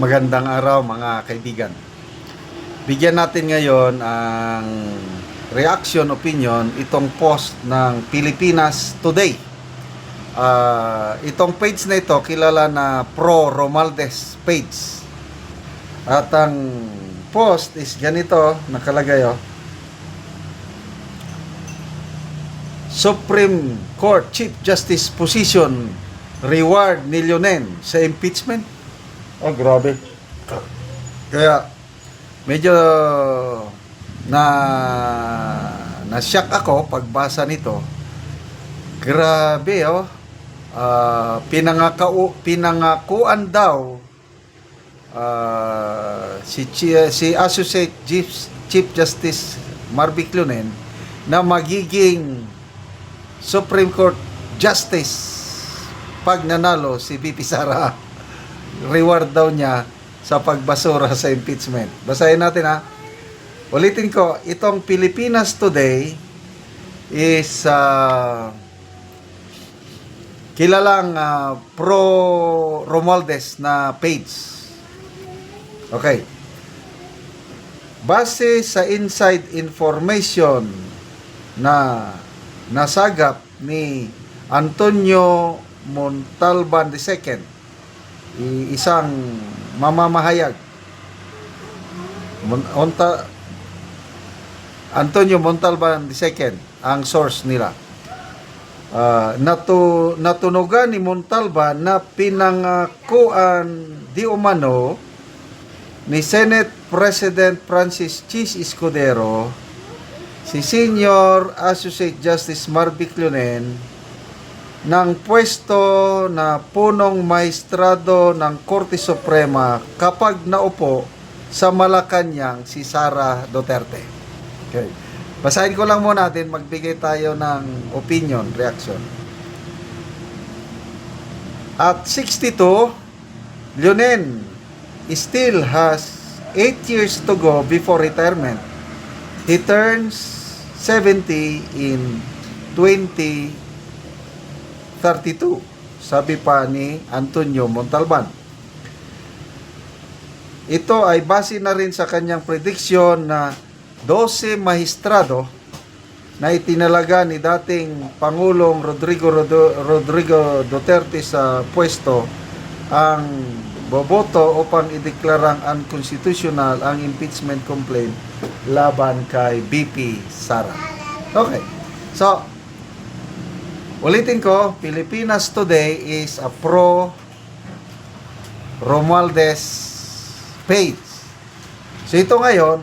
Magandang araw mga kaibigan. Bigyan natin ngayon ang reaction opinion itong post ng Pilipinas Today. Ah, itong page na ito kilala na Pro Romaldes page. At ang post is ganito, nakalagay oh. Supreme Court Chief Justice position reward ni Leonen sa impeachment. Oh, grabe. Kaya medyo na na-shock ako pagbasa nito. Grabe oh. Ah, pinangakao pinangakuan daw ah, si si Associate Chief, Chief Justice Marvic Lunen na magiging Supreme Court Justice pag nanalo si VP Sara reward daw niya sa pagbasura sa impeachment. Basahin natin ha. Ulitin ko, itong Pilipinas Today is uh, kilalang ah, pro Romualdez na page. Okay. Base sa inside information na nasagap ni Antonio Montalban II, isang mamamahayag. Mon- Onta, Antonio Montalban II, ang source nila. Ah, natu, natunugan ni Montalban na pinangakuan di umano ni Senate President Francis Chis Escudero si Senior Associate Justice Marvic Lunen ng pwesto na punong maestrado ng Korte Suprema kapag naupo sa Malacanang si Sara Duterte. Okay. Basahin ko lang muna natin, magbigay tayo ng opinion, reaction. At 62, Leonen still has 8 years to go before retirement. He turns 70 in 2032, sabi pa ni Antonio Montalban. Ito ay base na rin sa kanyang prediksyon na 12 mahistrado na itinalaga ni dating Pangulong Rodrigo Rodrigo Duterte sa pwesto ang boboto upang ideklarang unconstitutional ang impeachment complaint laban kay BP Sara. Okay. So, ulitin ko, Pilipinas Today is a pro Romualdez page. So, ito ngayon,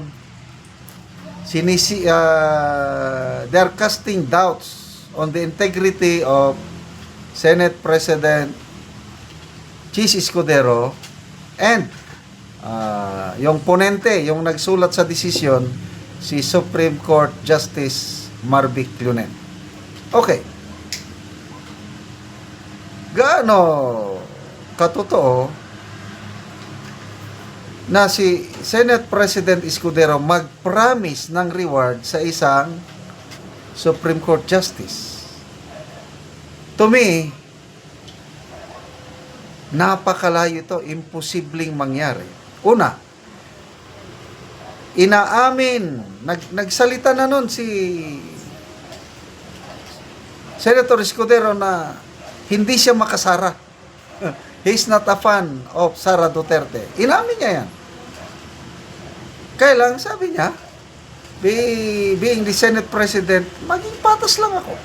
sinisi uh, they're casting doubts on the integrity of Senate President Chis Escudero and uh, yung ponente, yung nagsulat sa desisyon si Supreme Court Justice Marvic Lunen. Okay. Gaano katotoo na si Senate President Escudero mag-promise ng reward sa isang Supreme Court Justice. To me, napakalayo ito, imposibleng mangyari. Una, inaamin, nag, nagsalita na nun si Senator Escudero na hindi siya makasara. He's not a fan of Sara Duterte. Inamin niya yan. Kaya lang, sabi niya, be, being the Senate President, maging patas lang ako.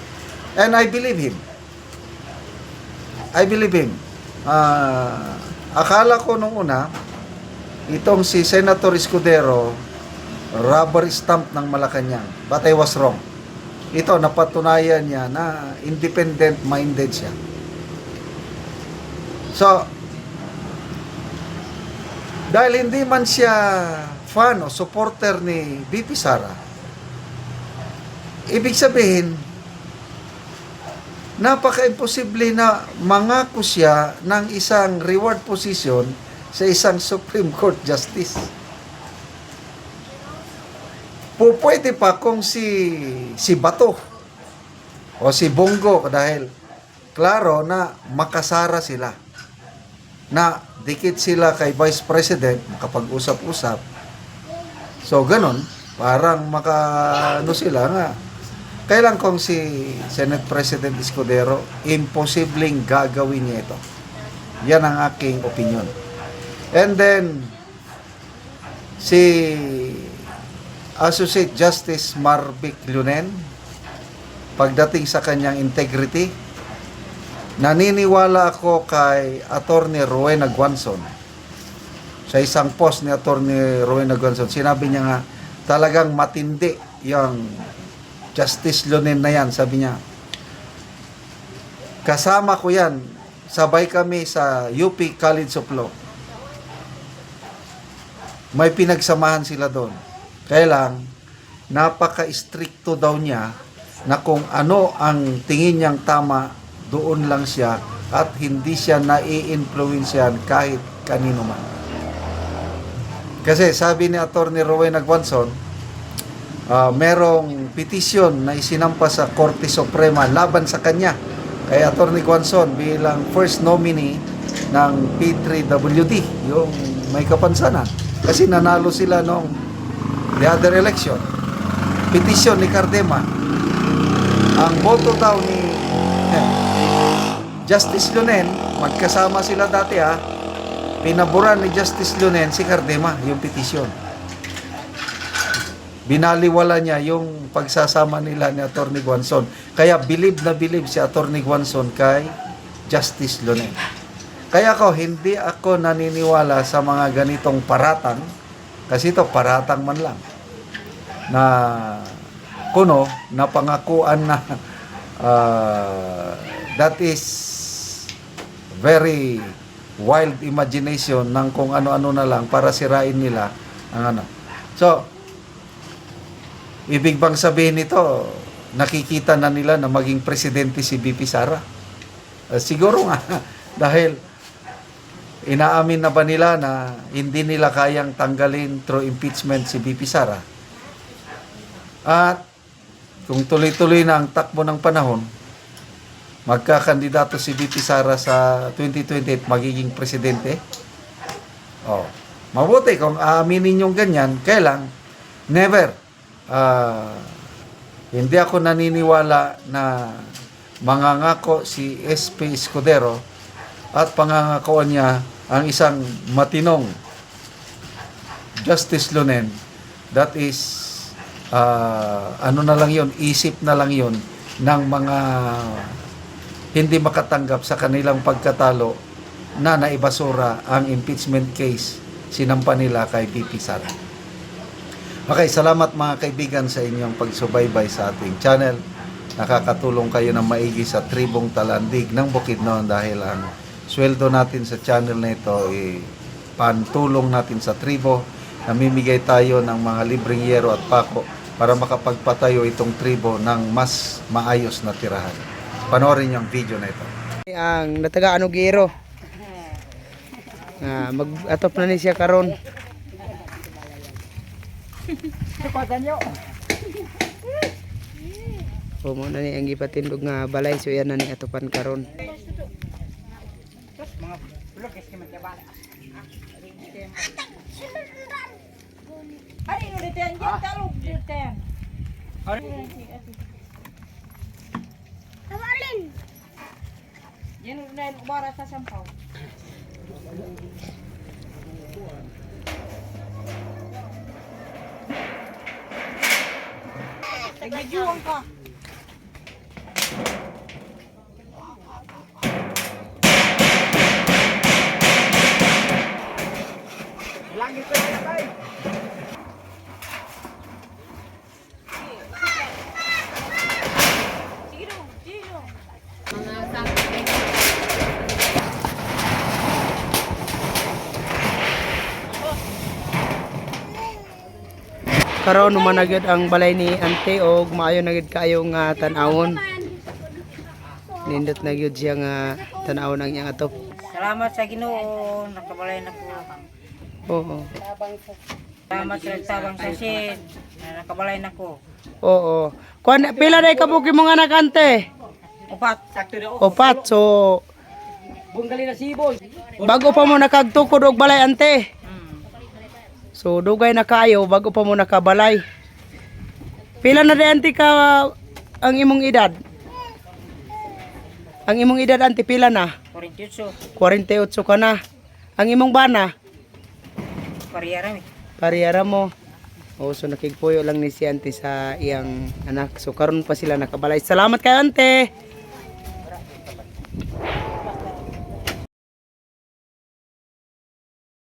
And I believe him. I believe him. Ah, akala ko nung una, itong si Senator Escudero, rubber stamp ng Malacanang. But I was wrong. Ito, napatunayan niya na independent-minded siya. So, dahil hindi man siya fan o supporter ni BP Sara, ibig sabihin, napaka-imposible na mangako siya ng isang reward position sa isang Supreme Court Justice. Pupwede pa kung si si Bato o si Bongo dahil klaro na makasara sila. Na dikit sila kay Vice President, makapag-usap-usap. So, ganun, parang maka, ano sila nga, kailan kung si Senate President Escudero, imposibleng gagawin niya ito. Yan ang aking opinion. And then, si Associate Justice Marvic Lunen, pagdating sa kanyang integrity, naniniwala ako kay Attorney Rowena Guanzon. Sa isang post ni Attorney Rowena Guanzon, sinabi niya nga, talagang matindi yung Justice Lunen na yan. Sabi niya, kasama ko yan, sabay kami sa UP College of Law. May pinagsamahan sila doon. Kaya lang, napaka-stricto daw niya na kung ano ang tingin niyang tama, doon lang siya at hindi siya nai-influensyan kahit kanino man. Kasi sabi ni Attorney Rowena Guanzon, ah, merong petisyon na isinampa sa Korte Suprema laban sa kanya kay Attorney Guanzon bilang first nominee ng P3WD, yung may kapansanan. Kasi nanalo sila nung the other election. Petisyon ni Cardema. Ang boto daw ni eh, Justice Lunen, magkasama sila dati ha, pinaboran ni Justice Lunen si Cardema, yung petisyon. Binaliwala niya yung pagsasama nila ni Attorney Guanzon. Kaya bilib na bilib si Attorney Guanzon kay Justice Lunen. Kaya ako, hindi ako naniniwala sa mga ganitong paratang, kasi ito paratang man lang, na kuno, na pangakuan na ah, that is very wild imagination ng kung ano-ano na lang para sirain nila ang ano. So, ibig bang sabihin nito, nakikita na nila na maging presidente si BP Sara? Uh, siguro nga, dahil inaamin na ba nila na hindi nila kayang tanggalin through impeachment si BP Sara? At kung tuloy-tuloy na ang takbo ng panahon, magkakandidato si BP Sara sa 2028 magiging presidente. Oh, mabuti kung aaminin yung ganyan, kailang never ah, hindi ako naniniwala na mangangako si SP Escudero at pangangakoan niya ang isang matinong Justice Lunen that is ah, ano na lang yon isip na lang yon ng mga hindi makatanggap sa kanilang pagkatalo na naibasura ang impeachment case sinampa nila kay BP Sara. Okay, salamat mga kaibigan sa inyong pagsubaybay sa ating channel. Nakakatulong kayo ng maigi sa tribong talandig ng Bukidnon dahil ang sweldo natin sa channel na ito ay pantulong natin sa tribo. Namimigay tayo ng mga libreng yero at pako para makapagpatayo itong tribo ng mas maayos na tirahan. Panoorin niyo ang video na ito. ang nataga ano giro? Nga mag atop na ni siya karon. O mo na ni ang gipatindog nga balay so yan na ni atopan karon Hari nu diten jen taluk diten. Kawalin. Jen nu diten ubara sa sampaw. Nagbijuang ka. Karon man na gyud ang balay ni ante og maayo na gyud kaayo nga tan-awon nindot na gyud siya nga tan-awon ang iyang atop Salamat sa Ginoo, nakabalay na ko. oo Salamat sa tabang sa sin, na nakabalay na ko. oo kuan pila day kabuki mo nga anak ante Upat. Opat, so Bunggali na sibol. Bago pa mo nakagtukod og balay ante. So dugay na kayo bago pa mo nakabalay. Pila na ante ka ang imong edad? Ang imong edad ante pila na? 48. 48 ka na. Ang imong bana? Pariyara mi. Pariyara mo. O so nakigpuyo lang ni si ante sa iyang anak. So karon pa sila nakabalay. Salamat kay ante.